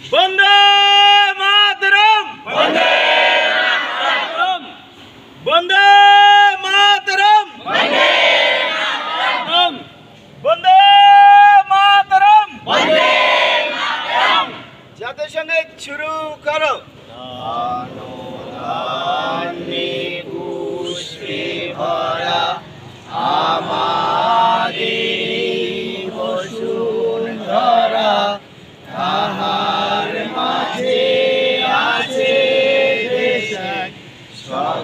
वंदे मातरम वंदे मातरम वंदे मातरम वंदे मातरम वंदे मातरम वंदे मातरम জাতিসংঘে শুরু করো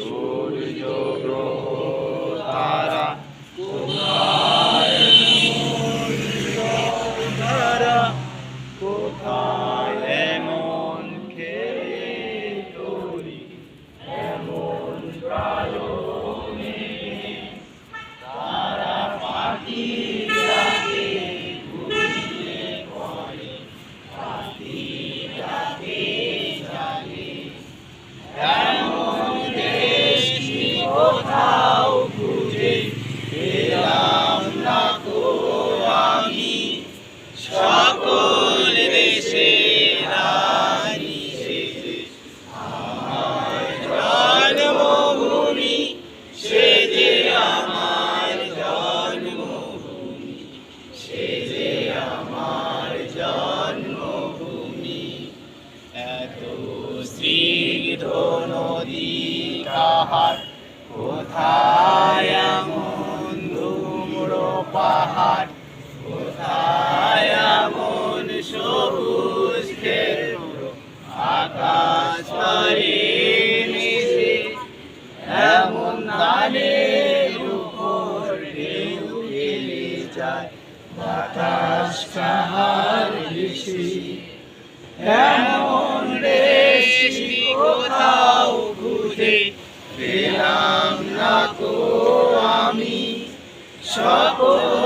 চন্দ্র স্নিগ্ধ নদী কাহার কোথায় ধুম্র পাহাড় কোথায় এমন সবুজ আকাশ এমন খেলে যায়। বাতাস কাহার এমন দেশ পেলাম